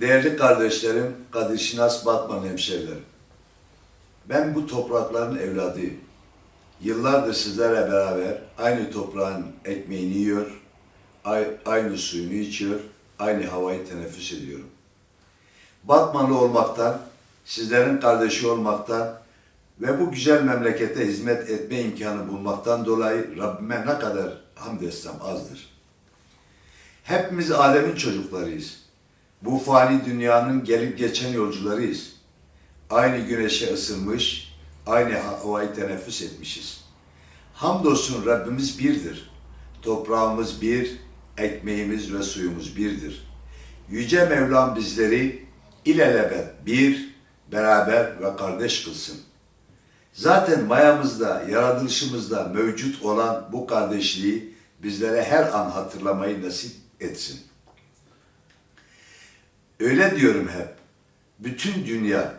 Değerli kardeşlerim, Kadir Şinas Batman hemşehrilerim. Ben bu toprakların evladıyım. Yıllardır sizlerle beraber aynı toprağın ekmeğini yiyor, ay- aynı suyunu içiyor, aynı havayı teneffüs ediyorum. Batmanlı olmaktan, sizlerin kardeşi olmaktan ve bu güzel memlekete hizmet etme imkanı bulmaktan dolayı Rabbime ne kadar hamd etsem azdır. Hepimiz alemin çocuklarıyız. Bu fani dünyanın gelip geçen yolcularıyız. Aynı güneşe ısınmış, aynı havayı teneffüs etmişiz. Hamdolsun Rabbimiz birdir. Toprağımız bir, ekmeğimiz ve suyumuz birdir. Yüce Mevlam bizleri ilelebet bir, beraber ve kardeş kılsın. Zaten mayamızda, yaratılışımızda mevcut olan bu kardeşliği bizlere her an hatırlamayı nasip etsin. Öyle diyorum hep. Bütün dünya,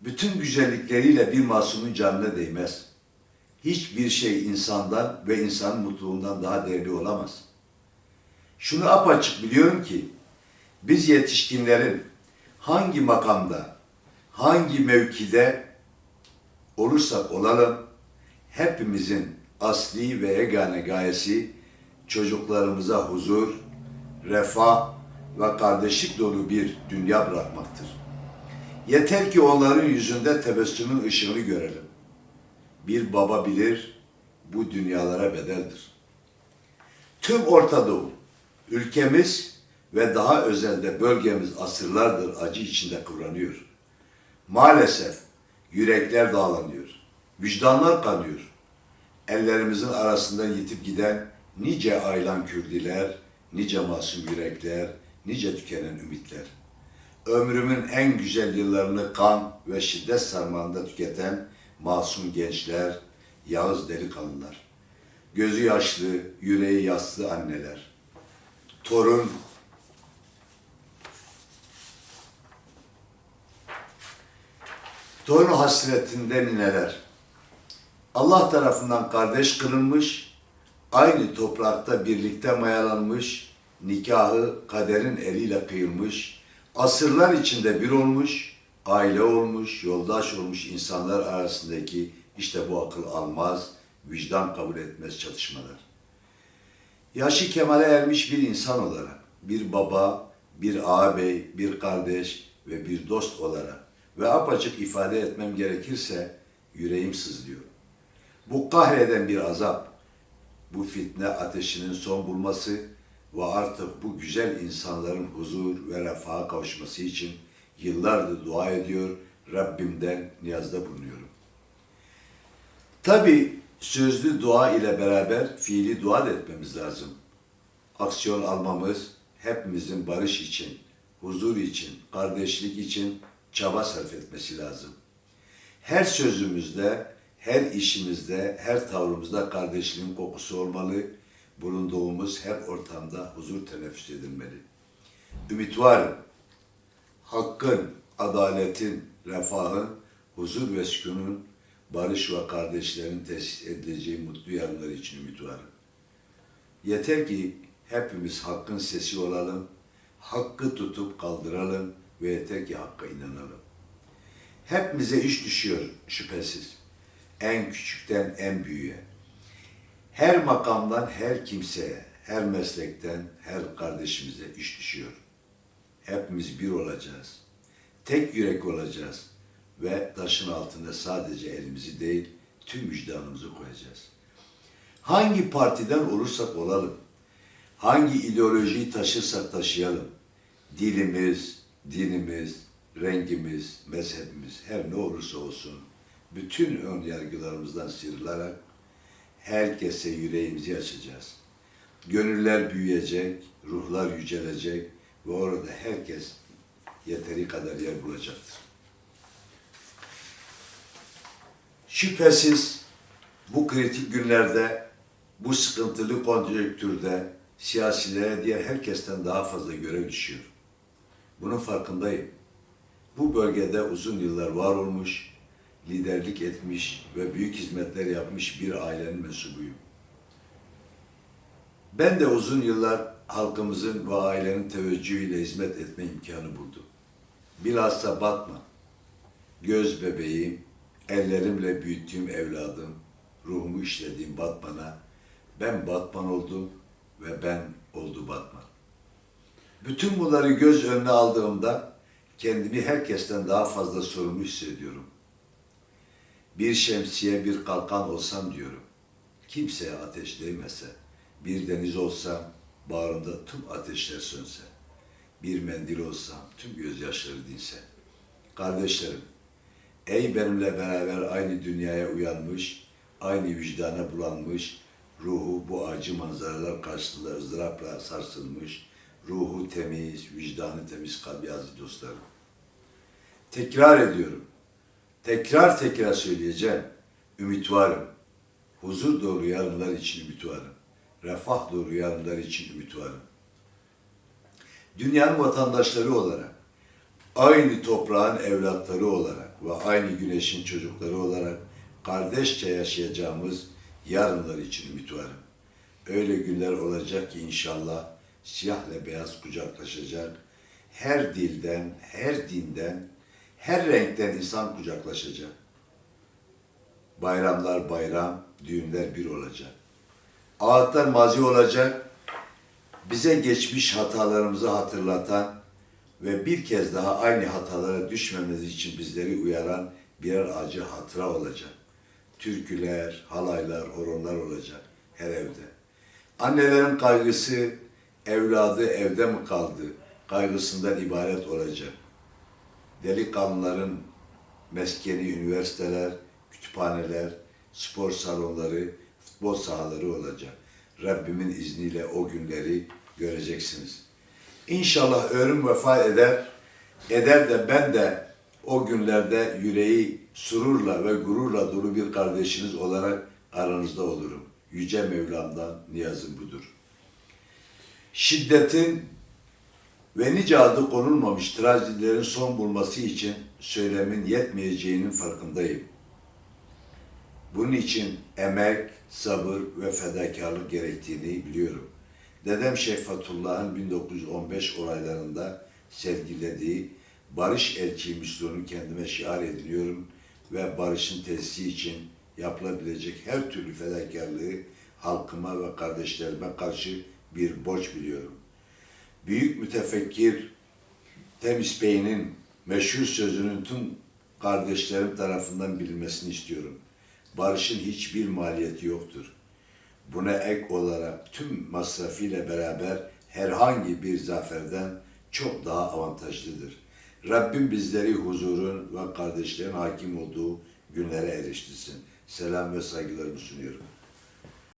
bütün güzellikleriyle bir masumun canına değmez. Hiçbir şey insandan ve insanın mutluluğundan daha değerli olamaz. Şunu apaçık biliyorum ki, biz yetişkinlerin hangi makamda, hangi mevkide olursak olalım, hepimizin asli ve yegane gayesi çocuklarımıza huzur, refah ve kardeşlik dolu bir dünya bırakmaktır. Yeter ki onların yüzünde tebessümün ışığını görelim. Bir baba bilir, bu dünyalara bedeldir. Tüm Orta Doğu, ülkemiz ve daha özelde bölgemiz asırlardır acı içinde kıvranıyor. Maalesef yürekler dağlanıyor, vicdanlar kanıyor. Ellerimizin arasından yitip giden nice aylan Kürdiler, nice masum yürekler, nice tükenen ümitler. Ömrümün en güzel yıllarını kan ve şiddet sarmağında tüketen masum gençler, yağız delikanlılar. Gözü yaşlı, yüreği yaslı anneler. Torun, torun hasretinden nineler. Allah tarafından kardeş kılınmış, aynı toprakta birlikte mayalanmış, nikahı kaderin eliyle kıyılmış, asırlar içinde bir olmuş, aile olmuş, yoldaş olmuş insanlar arasındaki işte bu akıl almaz, vicdan kabul etmez çatışmalar. Yaşı kemale ermiş bir insan olarak, bir baba, bir ağabey, bir kardeş ve bir dost olarak ve apaçık ifade etmem gerekirse yüreğim sızlıyor. Bu kahreden bir azap, bu fitne ateşinin son bulması ve artık bu güzel insanların huzur ve refaha kavuşması için yıllardır dua ediyor, Rabbimden niyazda bulunuyorum. Tabi sözlü dua ile beraber fiili dua da etmemiz lazım. Aksiyon almamız hepimizin barış için, huzur için, kardeşlik için çaba sarf etmesi lazım. Her sözümüzde, her işimizde, her tavrımızda kardeşliğin kokusu olmalı. Bulunduğumuz her ortamda huzur teneffüs edilmeli. Ümit varım. Hakkın, adaletin, refahın, huzur ve sükunun, barış ve kardeşlerin tesis edileceği mutlu yarınlar için ümit varım. Yeter ki hepimiz hakkın sesi olalım, hakkı tutup kaldıralım ve yeter ki hakka inanalım. Hepimize iş düşüyor şüphesiz. En küçükten en büyüğe. Her makamdan her kimseye, her meslekten her kardeşimize iş düşüyor. Hepimiz bir olacağız. Tek yürek olacağız ve taşın altında sadece elimizi değil, tüm vicdanımızı koyacağız. Hangi partiden olursak olalım, hangi ideolojiyi taşırsak taşıyalım, dilimiz, dinimiz, rengimiz, mezhebimiz her ne olursa olsun, bütün ön yargılarımızdan sıyrılarak herkese yüreğimizi açacağız. Gönüller büyüyecek, ruhlar yücelecek ve orada herkes yeteri kadar yer bulacaktır. Şüphesiz bu kritik günlerde, bu sıkıntılı konjonktürde siyasilere diğer herkesten daha fazla görev düşüyor. Bunun farkındayım. Bu bölgede uzun yıllar var olmuş, liderlik etmiş ve büyük hizmetler yapmış bir ailenin mensubuyum. Ben de uzun yıllar halkımızın ve ailenin teveccühüyle hizmet etme imkanı buldum. Bilhassa Batman. Göz bebeğim, ellerimle büyüttüğüm evladım, ruhumu işlediğim Batman'a ben Batman oldum ve ben oldu Batman. Bütün bunları göz önüne aldığımda kendimi herkesten daha fazla sorumlu hissediyorum. Bir şemsiye, bir kalkan olsam diyorum. Kimseye ateş değmese, bir deniz olsam, bağrımda tüm ateşler sönse, bir mendil olsam, tüm gözyaşları dinse. Kardeşlerim, ey benimle beraber aynı dünyaya uyanmış, aynı vicdana bulanmış, ruhu bu acı manzaralar karşısında ızdırapla sarsılmış, ruhu temiz, vicdanı temiz kalbi aziz dostlarım. Tekrar ediyorum. Tekrar tekrar söyleyeceğim. Ümit varım. Huzur dolu yarınlar için ümit varım. Refah dolu yarınlar için ümit varım. Dünyanın vatandaşları olarak, aynı toprağın evlatları olarak ve aynı güneşin çocukları olarak kardeşçe yaşayacağımız yarınlar için ümit varım. Öyle günler olacak ki inşallah siyahla beyaz kucaklaşacak. Her dilden, her dinden, her renkten insan kucaklaşacak. Bayramlar bayram, düğünler bir olacak. Ağıtlar mazi olacak. Bize geçmiş hatalarımızı hatırlatan ve bir kez daha aynı hatalara düşmememiz için bizleri uyaran birer acı hatıra olacak. Türküler, halaylar, horonlar olacak her evde. Annelerin kaygısı, evladı evde mi kaldı kaygısından ibaret olacak. Delikanlıların meskeni üniversiteler, kütüphaneler, spor salonları, futbol sahaları olacak. Rabbimin izniyle o günleri göreceksiniz. İnşallah ömrüm vefa eder, eder de ben de o günlerde yüreği sururla ve gururla dolu bir kardeşiniz olarak aranızda olurum. Yüce Mevlam'dan niyazım budur. Şiddetin ve nice adı konulmamış trajedilerin son bulması için söylemin yetmeyeceğinin farkındayım. Bunun için emek, sabır ve fedakarlık gerektiğini biliyorum. Dedem Şeyh Fethullah'ın 1915 olaylarında sergilediği barış elçi misyonu kendime şiar ediniyorum ve barışın tesisi için yapılabilecek her türlü fedakarlığı halkıma ve kardeşlerime karşı bir borç biliyorum. Büyük mütefekkir Temiz Bey'in meşhur sözünün tüm kardeşlerim tarafından bilinmesini istiyorum. Barışın hiçbir maliyeti yoktur. Buna ek olarak tüm masrafıyla beraber herhangi bir zaferden çok daha avantajlıdır. Rabbim bizleri huzurun ve kardeşlerin hakim olduğu günlere eriştirsin. Selam ve saygılarımı sunuyorum.